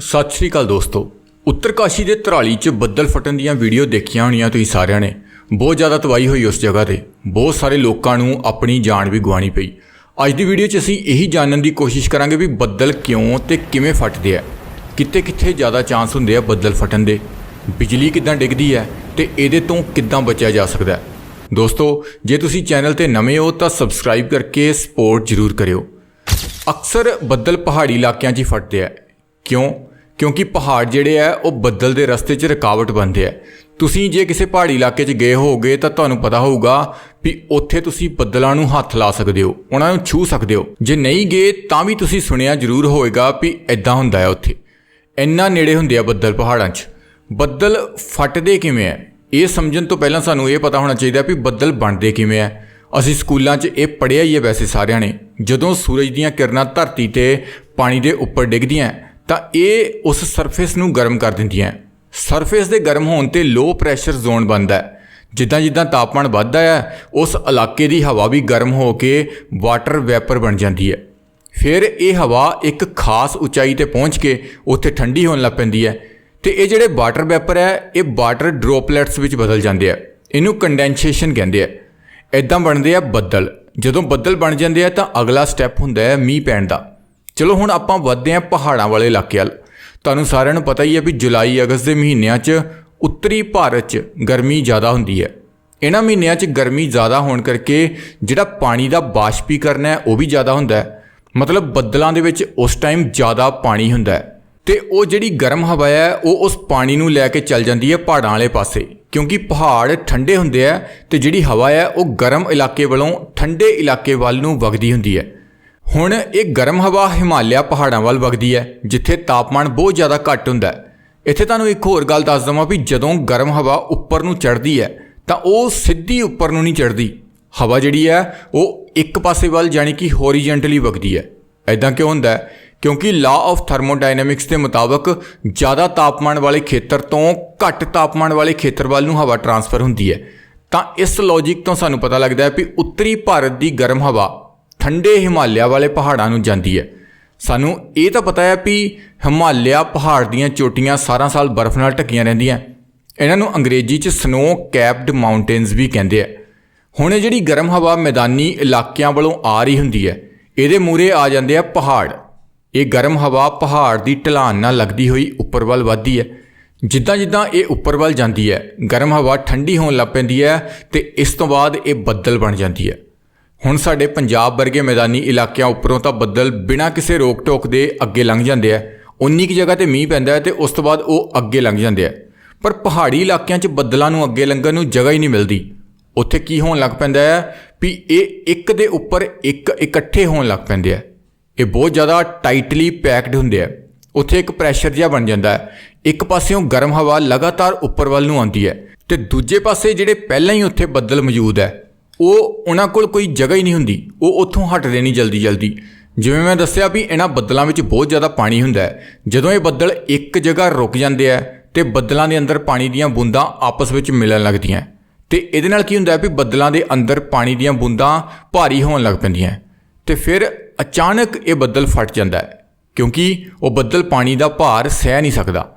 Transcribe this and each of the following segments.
ਸਤਿ ਸ਼੍ਰੀ ਅਕਾਲ ਦੋਸਤੋ। ਉੱਤਰਕਾਸ਼ੀ ਦੇ ਧਰਾਲੀ 'ਚ ਬੱਦਲ ਫਟਣ ਦੀਆਂ ਵੀਡੀਓ ਦੇਖੀਆਂ ਹੋਣੀਆਂ ਤੁਸੀਂ ਸਾਰਿਆਂ ਨੇ। ਬਹੁਤ ਜ਼ਿਆਦਾ ਤਬਾਹੀ ਹੋਈ ਉਸ ਜਗ੍ਹਾ ਤੇ। ਬਹੁਤ ਸਾਰੇ ਲੋਕਾਂ ਨੂੰ ਆਪਣੀ ਜਾਨ ਵੀ ਗਵਾਉਣੀ ਪਈ। ਅੱਜ ਦੀ ਵੀਡੀਓ 'ਚ ਅਸੀਂ ਇਹੀ ਜਾਣਨ ਦੀ ਕੋਸ਼ਿਸ਼ ਕਰਾਂਗੇ ਵੀ ਬੱਦਲ ਕਿਉਂ ਤੇ ਕਿਵੇਂ ਫਟਦੇ ਆ। ਕਿੱਥੇ ਕਿੱਥੇ ਜ਼ਿਆਦਾ ਚਾਂਸ ਹੁੰਦੇ ਆ ਬੱਦਲ ਫਟਣ ਦੇ। ਬਿਜਲੀ ਕਿੱਦਾਂ ਡਿੱਗਦੀ ਹੈ ਤੇ ਇਹਦੇ ਤੋਂ ਕਿੱਦਾਂ ਬਚਿਆ ਜਾ ਸਕਦਾ ਹੈ। ਦੋਸਤੋ, ਜੇ ਤੁਸੀਂ ਚੈਨਲ ਤੇ ਨਵੇਂ ਹੋ ਤਾਂ ਸਬਸਕ੍ਰਾਈਬ ਕਰਕੇ ਸਪੋਰਟ ਜ਼ਰੂਰ ਕਰਿਓ। ਅਕਸਰ ਬੱਦਲ ਪਹਾੜੀ ਇਲਾਕਿਆਂ 'ਚ ਹੀ ਫਟਦੇ ਆ। ਕਿਉਂ? ਕਿਉਂਕਿ ਪਹਾੜ ਜਿਹੜੇ ਆ, ਉਹ ਬੱਦਲ ਦੇ ਰਸਤੇ 'ਚ ਰੁਕਾਵਟ ਬਣਦੇ ਆ। ਤੁਸੀਂ ਜੇ ਕਿਸੇ ਪਹਾੜੀ ਇਲਾਕੇ 'ਚ ਗਏ ਹੋਗੇ ਤਾਂ ਤੁਹਾਨੂੰ ਪਤਾ ਹੋਊਗਾ ਵੀ ਉੱਥੇ ਤੁਸੀਂ ਬੱਦਲਾਂ ਨੂੰ ਹੱਥ ਲਾ ਸਕਦੇ ਹੋ, ਉਹਨਾਂ ਨੂੰ ਛੂ ਸਕਦੇ ਹੋ। ਜੇ ਨਹੀਂ ਗਏ ਤਾਂ ਵੀ ਤੁਸੀਂ ਸੁਣਿਆ ਜ਼ਰੂਰ ਹੋਵੇਗਾ ਵੀ ਐਦਾਂ ਹੁੰਦਾ ਹੈ ਉੱਥੇ। ਇੰਨਾ ਨੇੜੇ ਹੁੰਦੇ ਆ ਬੱਦਲ ਪਹਾੜਾਂ 'ਚ। ਬੱਦਲ ਫਟਦੇ ਕਿਵੇਂ ਆ? ਇਹ ਸਮਝਣ ਤੋਂ ਪਹਿਲਾਂ ਸਾਨੂੰ ਇਹ ਪਤਾ ਹੋਣਾ ਚਾਹੀਦਾ ਵੀ ਬੱਦਲ ਬਣਦੇ ਕਿਵੇਂ ਆ। ਅਸੀਂ ਸਕੂਲਾਂ 'ਚ ਇਹ ਪੜ੍ਹਿਆ ਹੀ ਹੈ ਵੈਸੇ ਸਾਰਿਆਂ ਨੇ। ਜਦੋਂ ਸੂਰਜ ਦੀਆਂ ਕਿਰਨਾਂ ਧਰਤੀ ਤੇ ਪਾਣੀ ਦੇ ਉੱਪਰ ਡਿੱਗਦੀਆਂ ਤਾਂ ਇਹ ਉਸ ਸਰਫੇਸ ਨੂੰ ਗਰਮ ਕਰ ਦਿੰਦੀਆਂ ਸਰਫੇਸ ਦੇ ਗਰਮ ਹੋਣ ਤੇ ਲੋ ਪ੍ਰੈਸ਼ਰ ਜ਼ੋਨ ਬਣਦਾ ਹੈ। ਜਿੱਦਾਂ ਜਿੱਦਾਂ ਤਾਪਮਾਨ ਵੱਧਦਾ ਹੈ, ਉਸ ਇਲਾਕੇ ਦੀ ਹਵਾ ਵੀ ਗਰਮ ਹੋ ਕੇ ਵਾਟਰ ਵੈਪਰ ਬਣ ਜਾਂਦੀ ਹੈ। ਫਿਰ ਇਹ ਹਵਾ ਇੱਕ ਖਾਸ ਉਚਾਈ ਤੇ ਪਹੁੰਚ ਕੇ ਉੱਥੇ ਠੰਡੀ ਹੋਣ ਲੱਗ ਪੈਂਦੀ ਹੈ ਤੇ ਇਹ ਜਿਹੜੇ ਵਾਟਰ ਵੈਪਰ ਹੈ, ਇਹ ਵਾਟਰ ਡ੍ਰੋਪਲੇਟਸ ਵਿੱਚ ਬਦਲ ਜਾਂਦੇ ਆ। ਇਹਨੂੰ ਕੰਡੈਂਸੇਸ਼ਨ ਕਹਿੰਦੇ ਆ। ਇਦਾਂ ਬਣਦੇ ਆ ਬੱਦਲ। ਜਦੋਂ ਬੱਦਲ ਬਣ ਜਾਂਦੇ ਆ ਤਾਂ ਅਗਲਾ ਸਟੈਪ ਹੁੰਦਾ ਹੈ ਮੀਂਹ ਪੈਣ ਦਾ। ਚਲੋ ਹੁਣ ਆਪਾਂ ਵੱਧਦੇ ਹਾਂ ਪਹਾੜਾਂ ਵਾਲੇ ਇਲਾਕੇ ਵੱਲ। ਤੁਹਾਨੂੰ ਸਾਰਿਆਂ ਨੂੰ ਪਤਾ ਹੀ ਹੈ ਵੀ ਜੁਲਾਈ, ਅਗਸਤ ਦੇ ਮਹੀਨਿਆਂ 'ਚ ਉੱਤਰੀ ਭਾਰਤ 'ਚ ਗਰਮੀ ਜ਼ਿਆਦਾ ਹੁੰਦੀ ਹੈ। ਇਹਨਾਂ ਮਹੀਨਿਆਂ 'ਚ ਗਰਮੀ ਜ਼ਿਆਦਾ ਹੋਣ ਕਰਕੇ ਜਿਹੜਾ ਪਾਣੀ ਦਾ ਬਾਸ਼ਪੀਕਰਨ ਹੈ, ਉਹ ਵੀ ਜ਼ਿਆਦਾ ਹੁੰਦਾ ਹੈ। ਮਤਲਬ ਬੱਦਲਾਂ ਦੇ ਵਿੱਚ ਉਸ ਟਾਈਮ ਜ਼ਿਆਦਾ ਪਾਣੀ ਹੁੰਦਾ ਹੈ। ਤੇ ਉਹ ਜਿਹੜੀ ਗਰਮ ਹਵਾ ਹੈ, ਉਹ ਉਸ ਪਾਣੀ ਨੂੰ ਲੈ ਕੇ ਚੱਲ ਜਾਂਦੀ ਹੈ ਪਹਾੜਾਂ ਵਾਲੇ ਪਾਸੇ। ਕਿਉਂਕਿ ਪਹਾੜ ਠੰਡੇ ਹੁੰਦੇ ਆ ਤੇ ਜਿਹੜੀ ਹਵਾ ਹੈ, ਉਹ ਗਰਮ ਇਲਾਕੇ ਵੱਲੋਂ ਠੰਡੇ ਇਲਾਕੇ ਵੱਲ ਨੂੰ ਵਗਦੀ ਹੁੰਦੀ ਹੈ। ਹੁਣ ਇਹ ਗਰਮ ਹਵਾ ਹਿਮਾਲਿਆ ਪਹਾੜਾਂ ਵੱਲ ਵਗਦੀ ਹੈ, ਜਿੱਥੇ ਤਾਪਮਾਨ ਬਹੁਤ ਜ਼ਿਆਦਾ ਘੱਟ ਹੁੰਦਾ ਹੈ। ਇੱਥੇ ਤੁਹਾਨੂੰ ਇੱਕ ਹੋਰ ਗੱਲ ਦੱਸ ਦਵਾਂ ਵੀ ਜਦੋਂ ਗਰਮ ਹਵਾ ਉੱਪਰ ਨੂੰ ਚੜ੍ਹਦੀ ਹੈ, ਤਾਂ ਉਹ ਸਿੱਧੀ ਉੱਪਰ ਨੂੰ ਨਹੀਂ ਚੜ੍ਹਦੀ। ਹਵਾ ਜਿਹੜੀ ਹੈ, ਉਹ ਇੱਕ ਪਾਸੇ ਵੱਲ ਜਾਣੀ ਕਿ ਹੌਰੀਜ਼ੌਂਟਲੀ ਵਗਦੀ ਹੈ। ਐਦਾਂ ਕਿਉਂ ਹੁੰਦਾ ਹੈ? ਕਿਉਂਕਿ ਲਾਅ ਆਫ ਥਰਮੋਡਾਇਨਾਮਿਕਸ ਦੇ ਮੁਤਾਬਕ ਜ਼ਿਆਦਾ ਤਾਪਮਾਨ ਵਾਲੇ ਖੇਤਰ ਤੋਂ ਘੱਟ ਤਾਪਮਾਨ ਵਾਲੇ ਖੇਤਰ ਵੱਲ ਨੂੰ ਹਵਾ ਟ੍ਰਾਂਸਫਰ ਹੁੰਦੀ ਹੈ। ਤਾਂ ਇਸ ਲੌਜੀਕ ਤੋਂ ਸਾਨੂੰ ਪਤਾ ਲੱਗਦਾ ਹੈ ਵੀ ਉੱਤਰੀ ਭਾਰਤ ਦੀ ਗਰਮ ਹਵਾ ਠੰਡੇ ਹਿਮਾਲਿਆ ਵਾਲੇ ਪਹਾੜਾਂ ਨੂੰ ਜਾਂਦੀ ਹੈ। ਸਾਨੂੰ ਇਹ ਤਾਂ ਪਤਾ ਹੈ ਵੀ ਹਿਮਾਲਿਆ ਪਹਾੜ ਦੀਆਂ ਚੋਟੀਆਂ ਸਾਰਾ ਸਾਲ ਬਰਫ਼ ਨਾਲ ਢੱਕੀਆਂ ਰਹਿੰਦੀਆਂ। ਇਹਨਾਂ ਨੂੰ ਅੰਗਰੇਜ਼ੀ 'ਚ ਸਨੋ ਕੈਪਡ ਮਾਊਂਟੇਨਸ ਵੀ ਕਹਿੰਦੇ ਆ। ਹੁਣ ਇਹ ਜਿਹੜੀ ਗਰਮ ਹਵਾ ਮੈਦਾਨੀ ਇਲਾਕਿਆਂ ਵੱਲੋਂ ਆ ਰਹੀ ਹੁੰਦੀ ਹੈ, ਇਹਦੇ ਮੂਰੇ ਆ ਜਾਂਦੇ ਆ ਪਹਾੜ। ਇਹ ਗਰਮ ਹਵਾ ਪਹਾੜ ਦੀ ਢਲਾਨ ਨਾਲ ਲੱਗਦੀ ਹੋਈ ਉੱਪਰ ਵੱਲ ਵੱਧਦੀ ਹੈ। ਜਿੱਦਾਂ ਜਿੱਦਾਂ ਇਹ ਉੱਪਰ ਵੱਲ ਜਾਂਦੀ ਹੈ, ਗਰਮ ਹਵਾ ਠੰਡੀ ਹੋਣ ਲੱਗ ਪੈਂਦੀ ਹੈ ਤੇ ਇਸ ਤੋਂ ਬਾਅਦ ਇਹ ਬੱਦਲ ਬਣ ਜਾਂਦੀ ਹੈ। ਹੁਣ ਸਾਡੇ ਪੰਜਾਬ ਵਰਗੇ ਮੈਦਾਨੀ ਇਲਾਕਿਆਂ ਉੱਪਰੋਂ ਤਾਂ ਬੱਦਲ ਬਿਨਾਂ ਕਿਸੇ ਰੋਕ ਟੋਕ ਦੇ ਅੱਗੇ ਲੰਘ ਜਾਂਦੇ ਆ। ਉਨੀ ਕੁ ਜਗ੍ਹਾ ਤੇ ਮੀਂਹ ਪੈਂਦਾ ਹੈ ਤੇ ਉਸ ਤੋਂ ਬਾਅਦ ਉਹ ਅੱਗੇ ਲੰਘ ਜਾਂਦੇ ਆ। ਪਰ ਪਹਾੜੀ ਇਲਾਕਿਆਂ 'ਚ ਬੱਦਲਾਂ ਨੂੰ ਅੱਗੇ ਲੰਘਣ ਨੂੰ ਜਗ੍ਹਾ ਹੀ ਨਹੀਂ ਮਿਲਦੀ। ਉੱਥੇ ਕੀ ਹੋਣ ਲੱਗ ਪੈਂਦਾ ਹੈ ਵੀ ਇਹ ਇੱਕ ਦੇ ਉੱਪਰ ਇੱਕ ਇਕੱਠੇ ਹੋਣ ਲੱਗ ਪੈਂਦੇ ਆ। ਇਹ ਬਹੁਤ ਜ਼ਿਆਦਾ ਟਾਈਟਲੀ ਪੈਕਡ ਹੁੰਦੇ ਆ। ਉੱਥੇ ਇੱਕ ਪ੍ਰੈਸ਼ਰ ਜਿਹਾ ਬਣ ਜਾਂਦਾ ਹੈ। ਇੱਕ ਪਾਸਿਓਂ ਗਰਮ ਹਵਾ ਲਗਾਤਾਰ ਉੱਪਰ ਵੱਲ ਨੂੰ ਆਉਂਦੀ ਹੈ ਤੇ ਦੂਜੇ ਪਾਸੇ ਜਿਹੜੇ ਪਹਿਲਾਂ ਹੀ ਉੱਥੇ ਬੱਦਲ ਮੌਜੂਦ ਹੈ ਉਹ ਉਹਨਾਂ ਕੋਲ ਕੋਈ ਜਗ੍ਹਾ ਹੀ ਨਹੀਂ ਹੁੰਦੀ। ਉਹ ਉੱਥੋਂ ਹਟਦੇ ਨਹੀਂ ਜਲਦੀ ਜਲਦੀ। ਜਿਵੇਂ ਮੈਂ ਦੱਸਿਆ ਵੀ ਇਹਨਾਂ ਬੱਦਲਾਂ ਵਿੱਚ ਬਹੁਤ ਜ਼ਿਆਦਾ ਪਾਣੀ ਹੁੰਦਾ ਹੈ। ਜਦੋਂ ਇਹ ਬੱਦਲ ਇੱਕ ਜਗ੍ਹਾ ਰੁਕ ਜਾਂਦੇ ਆ ਤੇ ਬੱਦਲਾਂ ਦੇ ਅੰਦਰ ਪਾਣੀ ਦੀਆਂ ਬੂੰਦਾਂ ਆਪਸ ਵਿੱਚ ਮਿਲਣ ਲੱਗਦੀਆਂ ਤੇ ਇਹਦੇ ਨਾਲ ਕੀ ਹੁੰਦਾ ਹੈ ਵੀ ਬੱਦਲਾਂ ਦੇ ਅੰਦਰ ਪਾਣੀ ਦੀਆਂ ਬੂੰਦਾਂ ਭਾਰੀ ਹੋਣ ਲੱਗ ਪੈਂਦੀਆਂ ਤੇ ਫਿਰ ਅਚਾਨਕ ਇਹ ਬੱਦਲ ਫਟ ਜਾਂਦਾ ਹੈ, ਕਿਉਂਕਿ ਉਹ ਬੱਦਲ ਪਾਣੀ ਦਾ ਭਾਰ ਸਹਿ ਨਹੀਂ ਸਕਦਾ।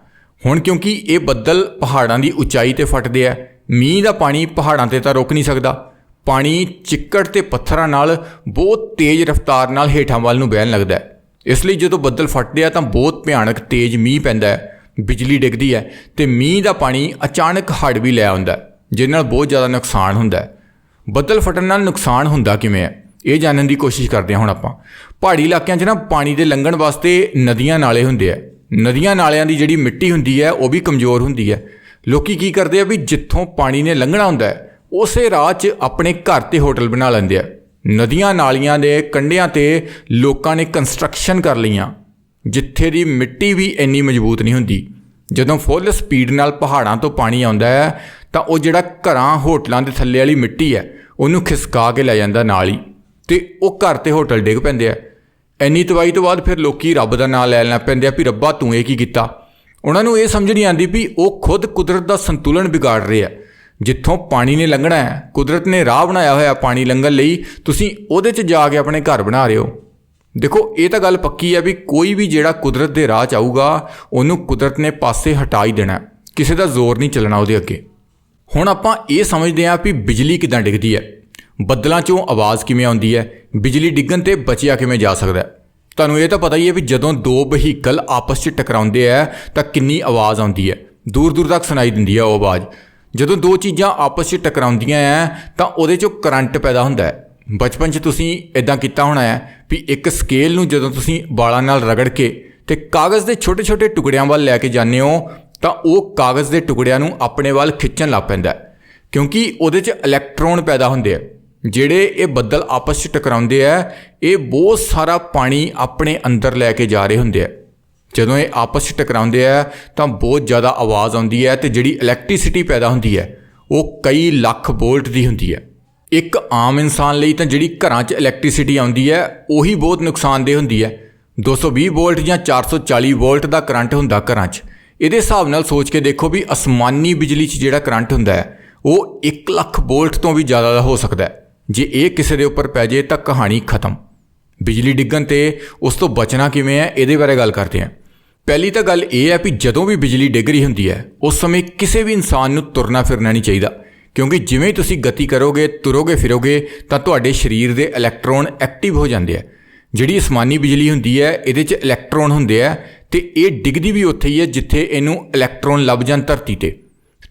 ਹੁਣ ਕਿਉਂਕਿ ਇਹ ਬੱਦਲ ਪਹਾੜਾਂ ਦੀ ਉਚਾਈ ਤੇ ਫਟਦੇ ਆ ਮੀਂਹ ਦਾ ਪਾਣੀ ਪਹਾੜਾਂ ਤੇ ਤਾਂ ਰੁਕ ਨਹੀਂ ਸਕਦਾ। ਪਾਣੀ ਚਿੱਕੜ ਤੇ ਪੱਥਰਾਂ ਨਾਲ ਬਹੁਤ ਤੇਜ਼ ਰਫ਼ਤਾਰ ਨਾਲ ਹੇਠਾਂ ਵੱਲ ਨੂੰ ਵਹਿਣ ਲੱਗਦਾ ਹੈ। ਇਸ ਲਈ ਜਦੋਂ ਬੱਦਲ ਫਟਦੇ ਆ ਤਾਂ ਬਹੁਤ ਭਿਆਨਕ ਤੇਜ਼ ਮੀਂਹ ਪੈਂਦਾ ਹੈ। ਬਿਜਲੀ ਡਿੱਗਦੀ ਹੈ ਤੇ ਮੀਂਹ ਦਾ ਪਾਣੀ ਅਚਾਨਕ ਹੜ੍ਹ ਵੀ ਲੈ ਆਉਂਦਾ ਹੈ, ਜਿਹਦੇ ਨਾਲ ਬਹੁਤ ਜ਼ਿਆਦਾ ਨੁਕਸਾਨ ਹੁੰਦਾ ਹੈ। ਬੱਦਲ ਫਟਣ ਨਾਲ ਨੁਕਸਾਨ ਹੁੰਦਾ ਕਿਵੇਂ ਹੈ? ਇਹ ਜਾਣਨ ਦੀ ਕੋਸ਼ਿਸ਼ ਕਰਦੇ ਹਾਂ ਹੁਣ ਆਪਾਂ। ਪਹਾੜੀ ਇਲਾਕਿਆਂ 'ਚ ਨਾ ਪਾਣੀ ਦੇ ਲੰਘਣ ਵਾਸਤੇ ਨਦੀਆਂ ਨਾਲੇ ਹੁੰਦੇ ਆ। ਨਦੀਆਂ ਨਾਲਿਆਂ ਦੀ ਜਿਹੜੀ ਮਿੱਟੀ ਹੁੰਦੀ ਹੈ, ਉਹ ਵੀ ਕਮਜ਼ੋਰ ਹੁੰਦੀ ਹੈ। ਲੋਕੀ ਕੀ ਕਰਦੇ ਆ ਵੀ ਜਿੱਥੋਂ ਪਾਣੀ ਨੇ ਲੰਘਣਾ ਹੁੰਦਾ ਹੈ ਉਸੇ ਰਾਹ 'ਚ ਆਪਣੇ ਘਰ ਤੇ ਹੋਟਲ ਬਣਾ ਲੈਂਦੇ ਆ। ਨਦੀਆਂ ਨਾਲੀਆਂ ਦੇ ਕੰਢਿਆਂ ਤੇ ਲੋਕਾਂ ਨੇ ਕੰਸਟਰਕਸ਼ਨ ਕਰ ਲਈਆਂ, ਜਿੱਥੇ ਦੀ ਮਿੱਟੀ ਵੀ ਇੰਨੀ ਮਜ਼ਬੂਤ ਨਹੀਂ ਹੁੰਦੀ। ਜਦੋਂ ਫੁੱਲ ਸਪੀਡ ਨਾਲ ਪਹਾੜਾਂ ਤੋਂ ਪਾਣੀ ਆਉਂਦਾ ਹੈ, ਤਾਂ ਉਹ ਜਿਹੜਾ ਘਰਾਂ ਹੋਟਲਾਂ ਦੇ ਥੱਲੇ ਵਾਲੀ ਮਿੱਟੀ ਹੈ, ਉਹਨੂੰ ਖਿਸਕਾ ਕੇ ਲੈ ਜਾਂਦਾ ਨਾਲ ਹੀ ਤੇ ਉਹ ਘਰ ਤੇ ਹੋਟਲ ਡਿੱਗ ਪੈਂਦੇ ਆ। ਇੰਨੀ ਤਬਾਹੀ ਤੋਂ ਬਾਅਦ ਫਿਰ ਲੋਕੀ ਰੱਬ ਦਾ ਨਾਮ ਲੈ ਲੈਣ ਪੈਂਦੇ ਆ ਵੀ ਰੱਬਾ ਤੂੰ ਇਹ ਕੀ ਕੀਤਾ? ਉਹਨਾਂ ਨੂੰ ਇਹ ਸਮਝ ਨਹੀਂ ਆਉਂਦੀ ਵੀ ਉਹ ਖੁਦ ਕੁਦਰਤ ਦਾ ਸੰਤੁਲਨ ਵਿਗਾੜ ਰਹੇ ਆ। ਜਿੱਥੋਂ ਪਾਣੀ ਨੇ ਲੰਘਣਾ ਹੈ, ਕੁਦਰਤ ਨੇ ਰਾਹ ਬਣਾਇਆ ਹੋਇਆ ਪਾਣੀ ਲੰਘਣ ਲਈ, ਤੁਸੀਂ ਉਹਦੇ 'ਚ ਜਾ ਕੇ ਆਪਣੇ ਘਰ ਬਣਾ ਰਹੇ ਹੋ। ਦੇਖੋ, ਇਹ ਤਾਂ ਗੱਲ ਪੱਕੀ ਹੈ ਵੀ ਕੋਈ ਵੀ ਜਿਹੜਾ ਕੁਦਰਤ ਦੇ ਰਾਹ ਚ ਆਊਗਾ, ਉਹਨੂੰ ਕੁਦਰਤ ਨੇ ਪਾਸੇ ਹਟਾ ਹੀ। ਦੇਣਾ ਕਿਸੇ ਦਾ ਜ਼ੋਰ ਨਹੀਂ ਚੱਲਣਾ ਉਹਦੇ ਅੱਗੇ। ਹੁਣ ਆਪਾਂ ਇਹ ਸਮਝਦੇ ਹਾਂ ਵੀ ਬਿਜਲੀ ਕਿਦਾਂ ਡਿੱਗਦੀ ਹੈ। ਬੱਦਲਾਂ 'ਚੋਂ ਆਵਾਜ਼ ਕਿਵੇਂ ਆਉਂਦੀ ਹੈ, ਬਿਜਲੀ ਡਿੱਗਣ ਤੇ ਬਚਿਆ ਕਿਵੇਂ ਜਾ ਸਕਦਾ ਹੈ। ਤੁਹਾਨੂੰ ਇਹ ਤਾਂ ਪਤਾ ਹੀ ਹੈ ਵੀ ਜਦੋਂ ਦੋ ਵਹੀਕਲ ਆਪਸ 'ਚ ਟਕਰਾਉਂਦੇ ਆ ਤਾਂ ਕਿੰਨੀ ਆਵਾਜ਼ ਆਉਂਦੀ ਹੈ। ਦੂਰ ਦੂਰ ਤੱਕ ਸੁਣਾਈ ਦਿੰਦੀ ਹੈ ਉਹ ਆਵਾਜ਼। ਜਦੋਂ ਦੋ ਚੀਜ਼ਾਂ ਆਪਸ 'ਚ ਟਕਰਾਉਂਦੀਆਂ ਆ ਤਾਂ ਉਹਦੇ 'ਚੋਂ ਕਰੰਟ ਪੈਦਾ ਹੁੰਦਾ ਹੈ ਬਚਪਨ 'ਚ ਤੁਸੀਂ ਇਦਾਂ ਕੀਤਾ ਹੋਣਾ ਹੈ ਵੀ ਇੱਕ ਸਕੇਲ ਨੂੰ ਜਦੋਂ ਤੁਸੀਂ ਵਾਲਾਂ ਨਾਲ ਰਗੜ ਕੇ ਤੇ ਕਾਗਜ਼ ਦੇ ਛੋਟੇ-ਛੋਟੇ ਟੁਕੜਿਆਂ ਵੱਲ ਲੈ ਕੇ ਜਾਂਦੇ ਹੋ, ਤਾਂ ਉਹ ਕਾਗਜ਼ ਦੇ ਟੁਕੜਿਆਂ ਨੂੰ ਆਪਣੇ ਵੱਲ ਖਿੱਚਣ ਲੱਗ ਪੈਂਦਾ ਕਿਉਂਕਿ ਉਹਦੇ 'ਚ ਇਲੈਕਟ੍ਰੋਨ ਪੈਦਾ ਹੁੰਦੇ ਆ ਜਿਹੜੇ ਇਹ ਬੱਦਲ ਆਪਸ 'ਚ ਟਕਰਾਉਂਦੇ ਆ ਇਹ ਬਹੁਤ ਸਾਰਾ ਪਾਣੀ ਆਪਣੇ ਅੰਦਰ ਲੈ ਕੇ ਜਾ ਰਹੇ ਹੁੰਦੇ ਆ ਜਦੋਂ ਇਹ ਆਪਸ 'ਚ ਟਕਰਾਉਂਦੇ ਆ, ਤਾਂ ਬਹੁਤ ਜ਼ਿਆਦਾ ਆਵਾਜ਼ ਆਉਂਦੀ ਹੈ ਤੇ ਜਿਹੜੀ ਇਲੈਕਟ੍ਰਿਸਿਟੀ ਪੈਦਾ ਹੁੰਦੀ ਹੈ, ਉਹ ਕਈ ਲੱਖ ਵੋਲਟ ਦੀ ਹੁੰਦੀ ਹੈ। ਇੱਕ ਆਮ ਇਨਸਾਨ ਲਈ ਤਾਂ ਜਿਹੜੀ ਘਰਾਂ 'ਚ ਇਲੈਕਟ੍ਰਿਸਿਟੀ ਆਉਂਦੀ ਹੈ, ਉਹੀ ਬਹੁਤ ਨੁਕਸਾਨਦੇਹ ਹੁੰਦੀ ਹੈ। 220 ਵੋਲਟ ਜਾਂ 440 ਵੋਲਟ ਦਾ ਕਰੰਟ ਹੁੰਦਾ ਘਰਾਂ 'ਚ। ਇਹਦੇ ਹਿਸਾਬ ਨਾਲ ਸੋਚ ਕੇ ਦੇਖੋ ਵੀ ਅਸਮਾਨੀ ਬਿਜਲੀ 'ਚ ਜਿਹੜਾ ਕਰੰਟ ਹੁੰਦਾ ਹੈ, ਉਹ 1 ਲੱਖ ਵੋਲਟ ਤੋਂ ਵੀ ਜ਼ਿਆਦਾ ਦਾ ਹੋ ਸਕਦਾ ਹੈ। ਜੇ ਇਹ ਕਿਸੇ ਦੇ ਉੱਪਰ ਪੈ ਜੇ ਤਾਂ ਕਹਾਣੀ ਖਤਮ। ਬਿਜਲੀ ਡਿੱਗਣ ਤੇ ਉਸ ਤੋਂ ਬਚਣਾ ਕਿਵੇਂ ਹੈ, ਇਹਦੇ ਬਾਰੇ ਗੱਲ ਕਰਦੇ ਹਾਂ। ਪਹਿਲੀ ਤਾਂ ਗੱਲ ਇਹ ਹੈ ਵੀ ਜਦੋਂ ਵੀ ਬਿਜਲੀ ਡਿੱਗ ਰਹੀ ਹੁੰਦੀ ਹੈ, ਉਸ ਸਮੇਂ ਕਿਸੇ ਵੀ ਇਨਸਾਨ ਨੂੰ ਤੁਰਨਾ ਫਿਰਨਾ ਨਹੀਂ ਚਾਹੀਦਾ। ਕਿਉਂਕਿ ਜਿਵੇਂ ਤੁਸੀਂ ਗਤੀ ਕਰੋਗੇ, ਤੁਰੋਗੇ ਫਿਰੋਗੇ, ਤਾਂ ਤੁਹਾਡੇ ਸਰੀਰ ਦੇ ਇਲੈਕਟ੍ਰੋਨ ਐਕਟਿਵ ਹੋ ਜਾਂਦੇ ਆ। ਜਿਹੜੀ ਅਸਮਾਨੀ ਬਿਜਲੀ ਹੁੰਦੀ ਹੈ, ਇਹਦੇ 'ਚ ਇਲੈਕਟ੍ਰੋਨ ਹੁੰਦੇ ਆ ਤੇ ਇਹ ਡਿੱਗਦੀ ਵੀ ਉੱਥੇ ਹੀ ਹੈ ਜਿੱਥੇ ਇਹਨੂੰ ਇਲੈਕਟ੍ਰੋਨ ਲੱਭ ਜਾਣ ਧਰਤੀ ਤੇ।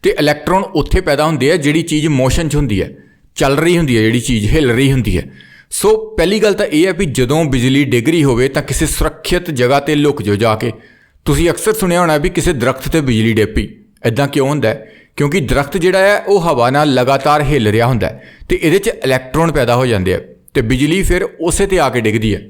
ਤੇ ਇਲੈਕਟ੍ਰੋਨ ਉੱਥੇ ਪੈਦਾ ਹੁੰਦੇ ਆ ਜਿਹੜੀ ਚੀਜ਼ ਮੋਸ਼ਨ 'ਚ ਹੁੰਦੀ ਹੈ, ਚੱਲ ਰਹੀ ਹੁੰਦੀ ਹੈ, ਜਿਹੜੀ ਚੀਜ਼ ਹਿੱਲ ਰਹੀ ਹੁੰਦੀ ਹੈ। ਸੋ ਪਹਿਲੀ ਗੱਲ ਤਾਂ ਇਹ ਹੈ ਵੀ ਜਦੋਂ ਬਿਜਲੀ ਡਿੱਗ ਰਹੀ ਹੋਵੇ ਤਾਂ ਕਿਸੇ ਸੁਰੱਖਿਅਤ ਜਗ੍ਹਾ ਤੇ ਲੁਕ ਜਾਓ ਜਾ ਕੇ। ਤੁਸੀਂ ਅਕਸਰ ਸੁਣਿਆ ਹੋਣਾ ਵੀ ਕਿਸੇ ਦਰਖਤ ਤੇ ਬਿਜਲੀ ਡੇਪੀ ਐਦਾਂ ਕਿਉਂ ਹੁੰਦਾ ਹੈ? ਕਿਉਂਕਿ ਦਰਖਤ ਜਿਹੜਾ ਹੈ, ਉਹ ਹਵਾ ਨਾਲ ਲਗਾਤਾਰ ਹਿੱਲ ਰਿਹਾ ਹੁੰਦਾ ਹੈ ਤੇ ਇਹਦੇ 'ਚ ਇਲੈਕਟ੍ਰੋਨ ਪੈਦਾ ਹੋ ਜਾਂਦੇ ਆ ਤੇ ਬਿਜਲੀ ਫਿਰ ਉਸੇ ਤੇ ਆ ਕੇ ਡਿੱਗਦੀ ਹੈ।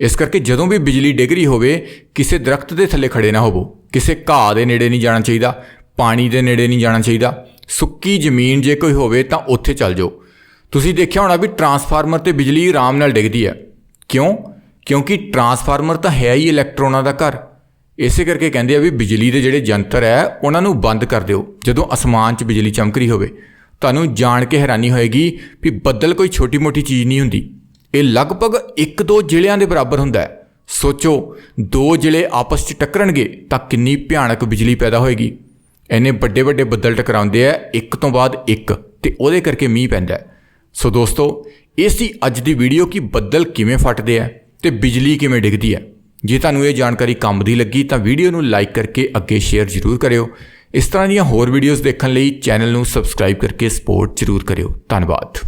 ਇਸ ਕਰਕੇ ਜਦੋਂ ਵੀ ਬਿਜਲੀ ਡਿੱਗ ਰਹੀ ਹੋਵੇ, ਕਿਸੇ ਦਰਖਤ ਦੇ ਥੱਲੇ ਖੜੇ ਨਾ ਹੋਵੋ। ਕਿਸੇ ਘਾਹ ਦੇ ਨੇੜੇ ਨਹੀਂ ਜਾਣਾ ਚਾਹੀਦਾ, ਪਾਣੀ ਦੇ ਨੇੜੇ ਨਹੀਂ ਜਾਣਾ ਚਾਹੀਦਾ। ਸੁੱਕੀ ਜ਼ਮੀਨ ਜੇ ਕੋਈ ਹੋਵੇ ਤਾਂ ਉੱਥੇ ਚੱਲ ਜਾਓ। ਤੁਸੀਂ ਦੇਖਿਆ ਹੋਣਾ ਵੀ ਟਰਾਂਸਫਾਰਮਰ ਤੇ ਬਿਜਲੀ ਆਰਾਮ ਨਾਲ ਡਿੱਗਦੀ ਹੈ। ਕਿਉਂ? ਕਿਉਂਕਿ ਟਰਾਂਸਫਾਰਮਰ ਤਾਂ ਹੈ ਹੀ ਇਲੈਕਟ੍ਰੋਨਾਂ ਦਾ ਘਰ। ਇਸੇ ਕਰਕੇ ਕਹਿੰਦੇ ਆ ਵੀ ਬਿਜਲੀ ਦੇ ਜਿਹੜੇ ਯੰਤਰ ਹੈ, ਉਹਨਾਂ ਨੂੰ ਬੰਦ ਕਰ ਦਿਓ। ਜਦੋਂ ਅਸਮਾਨ 'ਚ ਬਿਜਲੀ ਚਮਕ ਰਹੀ ਹੋਵੇ, ਤੁਹਾਨੂੰ ਜਾਣ ਕੇ ਹੈਰਾਨੀ ਹੋਏਗੀ ਵੀ ਬੱਦਲ ਕੋਈ ਛੋਟੀ-ਮੋਟੀ ਚੀਜ਼ ਨਹੀਂ ਹੁੰਦੀ। ਇਹ ਲਗਭਗ 1-2 ਜ਼ਿਲ੍ਹਿਆਂ ਦੇ ਬਰਾਬਰ ਹੁੰਦਾ ਹੈ। ਸੋਚੋ, ਦੋ ਜ਼ਿਲ੍ਹੇ ਆਪਸ 'ਚ ਟੱਕਰਨਗੇ ਤਾਂ ਕਿੰਨੀ ਭਿਆਨਕ ਬਿਜਲੀ ਪੈਦਾ ਹੋਏਗੀ। ਐਨੇ ਵੱਡੇ-ਵੱਡੇ ਬੱਦਲ ਟਕਰਾਉਂਦੇ ਆ, ਇੱਕ ਤੋਂ ਬਾਅਦ ਇੱਕ, ਤੇ ਉਹਦੇ ਕਰਕੇ ਮੀਂਹ ਪੈਂਦਾ ਹੈ। ਸੋ ਦੋਸਤੋ ਇਹ ਸੀ ਅੱਜ ਦੀ ਵੀਡੀਓ ਕਿ ਬੱਦਲ ਕਿਵੇਂ ਫਟਦੇ ਆ ਤੇ ਬਿਜਲੀ ਕਿਵੇਂ ਡਿੱਗਦੀ ਹੈ ਜੇ ਤੁਹਾਨੂੰ ਇਹ ਜਾਣਕਾਰੀ ਕੰਮ ਦੀ ਲੱਗੀ ਤਾਂ ਵੀਡੀਓ ਨੂੰ ਲਾਈਕ ਕਰਕੇ ਅੱਗੇ ਸ਼ੇਅਰ ਜ਼ਰੂਰ ਕਰਿਓ। ਇਸ ਤਰ੍ਹਾਂ ਦੀਆਂ ਹੋਰ ਵੀਡੀਓਜ਼ ਦੇਖਣ ਲਈ ਚੈਨਲ ਨੂੰ ਸਬਸਕ੍ਰਾਈਬ ਕਰਕੇ ਸਪੋਰਟ ਜ਼ਰੂਰ ਕਰਿਓ। ਧੰਨਵਾਦ।